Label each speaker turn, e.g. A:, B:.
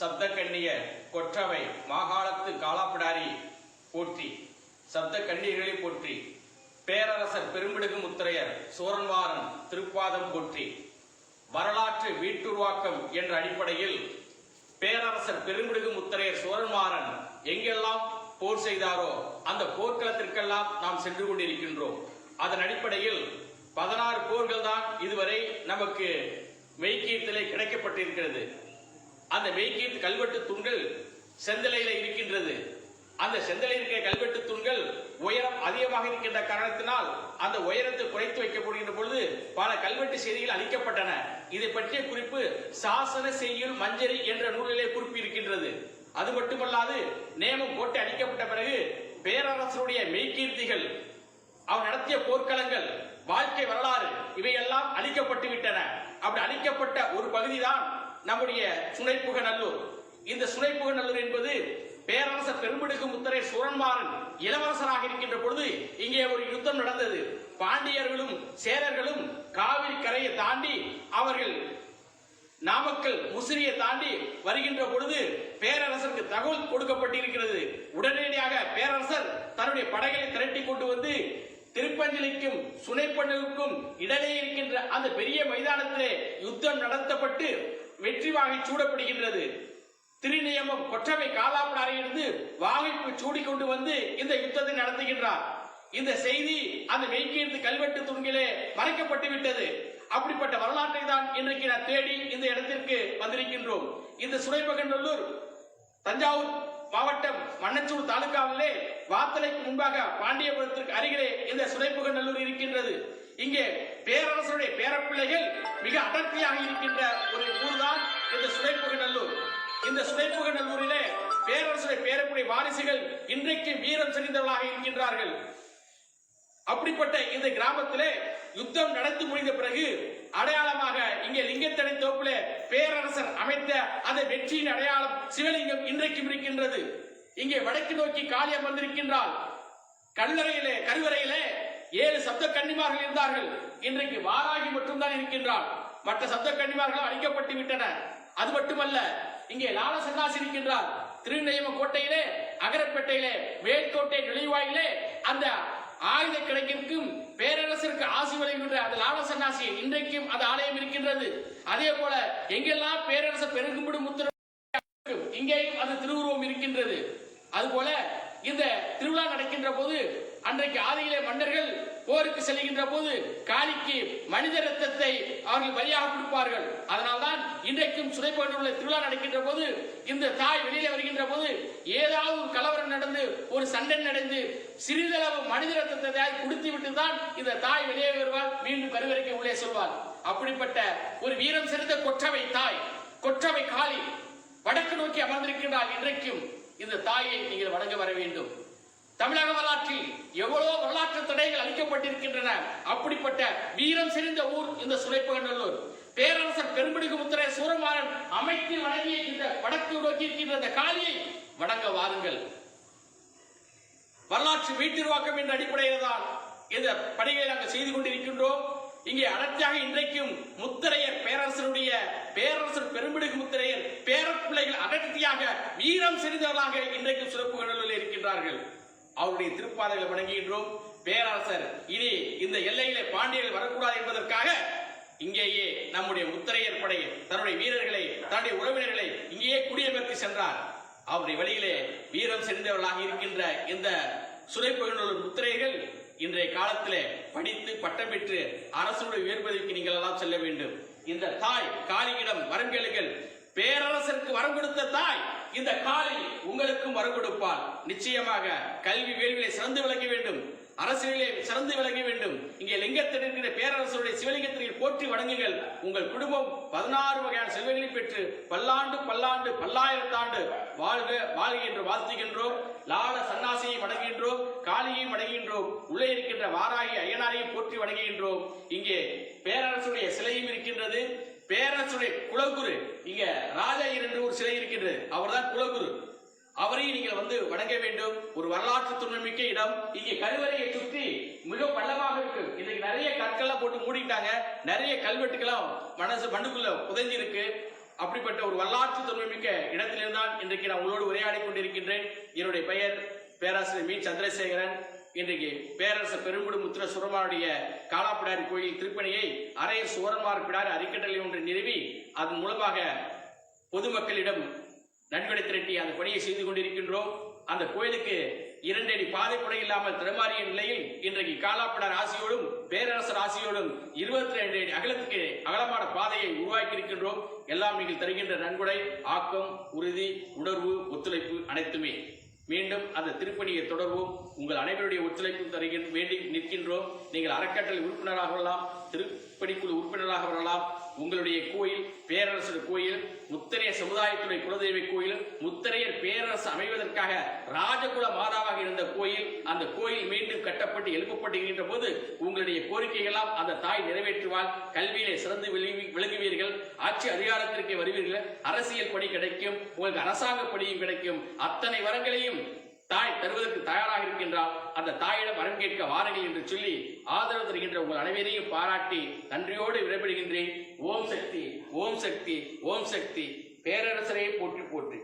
A: சப்தக்கண்ணியர் கொற்றவை மாகாணத்து காலாப்பிடாரி போற்றி சப்த கண்ணீர்களை போற்றி பேரரசர் பெரும்பிடுகு முத்திரையர் சோரன்வாரன் திருப்பாதம் போற்றி வரலாற்று வீட்டுருவாக்கம் என்ற அடிப்படையில் பேரரசர் பெரும்பிடுகு முத்திரையர் சோரன்மாறன் எங்கெல்லாம் போர் செய்தாரோ அந்த போர்க்களத்திற்கெல்லாம் நாம் சென்று கொண்டிருக்கின்றோம். அதன் அடிப்படையில் பதினாறு போர்கள் தான் இதுவரை நமக்கு மெய்க்கீர்த்திலே கிடைக்கப்பட்டிருக்கிறது. அந்த மெய்க்கீர்த்து கல்வெட்டு தூண்கள் செந்தலையில இருக்கின்றது. அந்த செந்தலையில் இருக்கிற கல்வெட்டு தூண்கள் உயரம் அதிகமாக இருக்கின்ற காரணத்தினால் அந்த உயரத்தை குறைத்து வைக்கப்படுகின்ற பொழுது பல கல்வெட்டு செய்திகள் அளிக்கப்பட்டன. இதை பற்றிய குறிப்பு சாசன செய்யுள் மஞ்சரி என்ற நூலிலே குறிப்பு இருக்கின்றது அது மட்டுமல்லாது நேமம் போட்டு அளிக்கப்பட்ட பிறகு பேரரசருடைய மெய்கீர்த்திகள் அவர் நடத்திய போர்க்களங்கள் வாழ்க்கை வரலாறு இவையெல்லாம் அழிக்கப்பட்டு விட்டன. அப்படி அழிக்கப்பட்ட ஒரு பகுதிதான் நம்முடைய சுனைப்புக நல்லூர் இந்த சுனைப்புக நல்லூர் என்பது பேரரசர் பெருமிடுக்கு முத்தரை சூரன்மாறன் இளவரசராக இருக்கின்ற பொழுது இங்கே ஒரு யுத்தம் நடந்தது. பாண்டியர்களும் சேரர்களும் காவிரி கரையை தாண்டி அவர்கள் நாமக்கல் முசிறியை தாண்டி வருகின்ற பொழுது பேரரசருக்கு தகவல் கொடுக்கப்பட்டிருக்கிறது. உடனடியாக பேரரசர் தன்னுடைய படைகளை திரட்டி கொண்டு வந்து திருப்பஞ்சலிக்கும் சுனைப்பண்ணுக்கும் இடையே இருக்கின்ற அந்த பெரிய மைதானத்திலே யுத்தம் நடத்தப்பட்டு வெற்றி வாகை சூடப்படுகின்றது. திருநியமம் கொற்றவை காலாப்படாரிலிருந்து வாகைப்பு சூடி கொண்டு வந்து இந்த யுத்தத்தை நடத்துகின்றார். இந்த செய்தி அந்த மெய்கீர்த்து கல்வெட்டு துணிலே மறைக்கப்பட்டு விட்டது. அப்படிப்பட்ட வரலாற்றை தான் இன்றைக்கு நான் தேடி இந்த இடத்திற்கு வந்திருக்கின்றோம். இந்த சுனைபகநல்லூர் தஞ்சாவூர் மாவட்டம் மன்னச்சூர் தாலுகாவிலே வாத்தலைக்கு முன்பாக பாண்டியபுரத்திற்கு அருகிலே இந்த சுனைபுகநல்லூர் இருக்கின்றது. இங்கே பேரரசருடைய பேரப்பிள்ளைகள் மிக அடர்த்தியாக இருக்கின்ற ஒரு ஊர்தான் இந்த சுரைபுகநல்லூர் இந்த சுரைபுகநல்லூரிலே பேரரசுடைய பேரப்புடைய வாரிசுகள் இன்றைக்கு வீரம் செறிந்தவர்களாக இருக்கின்றார்கள். அப்படிப்பட்ட இந்த கிராமத்திலே யுத்தம் நடந்து முடிந்த பிறகு அடையாளமாக இங்கே லிங்கத்தடை தோப்பிலே பேரரசர் அமைத்த அந்த வெற்றியின் அடையாளம் சிவலிங்கம் இன்றைக்கும் இருக்கின்றது. இங்கே வடக்கு நோக்கி காளி அமர்ந்திருக்கின்றாள். கல்லறையிலே கருவறையிலே ஏழு சப்த கன்னிமார்கள் இருந்தார்கள். இன்றைக்கு வாராகி மட்டும்தான் இருக்கின்றாள் மற்ற சப்த கன்னிமார்கள் அழிக்கப்பட்டு விட்டன. அது மட்டுமல்ல இங்கே லால சந்தாசி இருக்கின்றார். திருநெய்ம கோட்டையிலே அகரப்பேட்டையிலே மேற்கோட்டை நுழைவாயிலே அந்த ஆயுத கிடங்கிற்கும் பேரரசருக்கு ஆசி வழங்குகின்ற அந்த லால சன்னாசி இன்றைக்கும் அந்த ஆலயம் இருக்கின்றது. அதே போல எங்கெல்லாம் பேரரசர் பெருகும்படும் முத்திர இங்கேயும் அந்த திருவுருவம் இருக்கின்றது. அதுபோல இந்த திருவிழா நடக்கின்ற போது அன்றைக்கு ஆதியிலே மன்னர்கள் போருக்கு செல்கின்ற போது காளிக்கு மனித ரத்தத்தை அவர்கள் பலியாக கொடுப்பார்கள். அதனால்தான் இன்றைக்கும் சுதைப்பட்டுள்ள திருவிழா நடக்கின்ற போது இந்த தாய் வெளியில வருகின்ற போது ஏதாவது ஒரு கலவரம் நடந்து ஒரு சண்டை நடந்து சிறிதளவு மனித ரத்தத்தை கொடுத்து விட்டு தான் இந்த தாய் வெளியே வருவாள் மீண்டும் கருவறைக்கு உள்ளே சொல்வார் அப்படிப்பட்ட ஒரு வீரம் சிறந்த கொற்றவை தாய் கொற்றவை காளி வடக்கு நோக்கி அமர்ந்திருக்கின்றால் இன்றைக்கும். இந்த தாயை நீங்கள் வணங்க வர வேண்டும். தமிழக வரலாற்றில் எவ்வளவு வரலாற்று தடைகள் அளிக்கப்பட்டிருக்கின்றன. அப்படிப்பட்ட வீரம் செறிந்த ஊர் இந்த சுரைப்பகநல்லூர். பேரரசர் பெருமிடுகு முத்திரை சூரமாறன் அமைத்து வழங்கிய இந்த வடக்கு நோக்கி இருக்கின்ற இந்த காளியை வணங்க வாருங்கள். வரலாற்று வீட்டுருவாக்கம் என்ற அடிப்படையில் தான் இந்த பணிகளை நாங்கள் செய்து கொண்டிருக்கின்றோம். இங்கே அடர்த்தியாக இன்றைக்கும் முத்திரையர் பேரரசருடைய பேரரசர் பெருமிடுகு முத்திரையர் பேரப்பிள்ளைகள் அடர்த்தியாக வீரம் செறிந்தவர்களாக இன்றைக்கும் சிறப்பு கடலில் இருக்கின்றார்கள். அவருடைய திருப்பாதைகளை வணங்குகின்றோம். பேரரசர் இனி இந்த எல்லையிலே பாண்டியர்கள் வரக்கூடாது என்பதற்காக இங்கேயே நம்முடைய முத்திரையர் படை தன்னுடைய வீரர்களை தன்னுடைய உறவினர்களை இங்கேயே குடியமர்த்தி சென்றார். அவருடைய வழியிலே வீரம் சென்றவர்களாக இருக்கின்ற இந்த சுரைப்பகுநூல் முத்திரைகள் இன்றைய காலத்திலே படித்து பட்டம் பெற்று அரசுடைய உயர்பதவிக்கு நீங்கள் எல்லாம் செல்ல வேண்டும். இந்த தாய் காளியிடம் வரம் கேளுங்கள். பேரரசருக்கு வரம் கொடுத்த தாய் இந்த காளி உங்களுக்கும் வரம் கொடுப்பாள் நிச்சயமாக கல்வி வேள்வியை சிறந்து விளங்க வேண்டும். அரசியலே சிறந்து விளங்க வேண்டும். இங்கே லிங்கத்தில் இருக்கிற பேரரசருடைய சிவலிங்கத்தில் போற்றி வணங்குங்கள். உங்கள் குடும்பம் பதினாறு வகையான செல்வங்களை பெற்று பல்லாண்டு பல்லாண்டு பல்லாயிரத்தாண்டு வாழ்க வாழ்க என்று வாழ்த்துகின்றோம். லால சன்னாசியை வணங்குகின்றோம் காளியை வணங்குகின்றோம் உள்ளே இருக்கின்ற வாராகி ஐயனாரையும் போற்றி வணங்குகின்றோம். இங்கே பேரரசுடைய சிலையும் இருக்கின்றது. பேரரசுடைய குலகுரு. இங்க ராஜா என்று ஒரு சிலை இருக்கின்றது. அவர்தான் குலகுரு. அவரையும் நீங்கள் வந்து வணங்க வேண்டும். ஒரு வரலாற்று துணைமிக்க இடம். இங்கே கருவறையை சுற்றி மிக பள்ளமாக இருக்கு. இன்னைக்கு நிறைய கற்கள்லாம் போட்டு மூடிட்டாங்க. நிறைய கல்வெட்டுக்கெல்லாம் மனசு மண்ணுக்குள்ள புதைஞ்சிருக்கு. அப்படிப்பட்ட ஒரு வரலாற்று துணைமிக்க இடத்திலிருந்தான் இன்றைக்கு நான் உங்களோடு உரையாடி கொண்டிருக்கின்றேன். என்னுடைய பெயர் பேராசிரியர் மீ. சந்திரசேகரன். இன்றைக்கு பேரரசர் பெருங்குடு முத்திர சுரமாருடைய காலாப்பிடாரி கோயில் திருப்பணியை அரையர் சுவரன்மார் பிடாரி அரிக்கட்டளை ஒன்று நிறுவி அதன் மூலமாக பொதுமக்களிடம் நன்கொடை திரட்டி அந்த பணியை செய்து கொண்டிருக்கின்றோம். அந்த கோயிலுக்கு இரண்டு அடி பாதைப்படை இல்லாமல் திறமாறிய நிலையில் இன்றைக்கு காலாப்படார் ஆசியோடும் பேரரசர் ஆசியோடும் இருபத்தி ரெண்டு அடி அகலத்துக்கு அகலமான பாதையை உருவாக்கி இருக்கின்றோம் எல்லாம் நீங்கள் தருகின்ற நன்கொடை ஆக்கம் உறுதி உணர்வு ஒத்துழைப்பு அனைத்துமே. மீண்டும் அந்த திருப்பணியை தொடர்வோம். உங்கள் அனைவருடைய ஒத்துழைப்பும் தருகின்ற வேண்டி நிற்கின்றோம். நீங்கள் அறக்கட்டளை உறுப்பினராக வரலாம் திருப்பணிக்குழு உறுப்பினராக வரலாம். உங்களுடைய கோயில் பேரரசர் கோயில் முத்தரைய சமுதாயத்துடைய குலதெய்வ கோயில் முத்தரையர் பேரரசு அமைவதற்காக ராஜகுல மாதாவாக இருந்த கோயில் அந்த கோயில் மீண்டும் கட்டப்பட்டு எழுப்பப்படுகின்ற போது உங்களுடைய கோரிக்கைகளாம் அந்த தாய் நிறைவேற்றுவாள். கல்வியிலே சிறந்து விளங்கி- விளங்குவீர்கள் ஆட்சி அதிகாரத்திற்கு வருவீர்கள் அரசியல் பணி கிடைக்கும் உங்களுக்கு அரசாங்க பணியும் கிடைக்கும். அத்தனை வரங்களையும் தாய் தருவதற்கு தயாராக இருக்கின்றால் அந்த தாயிடம் வரம் கேட்க வாருங்கள் என்று சொல்லி ஆதரவு தருகின்ற உங்கள் அனைவரையும் பாராட்டி நன்றியோடு விடைபெறுகின்றேன். ஓம் சக்தி ஓம் சக்தி ஓம் சக்தி. பேரரசரையே போற்றி போற்றி.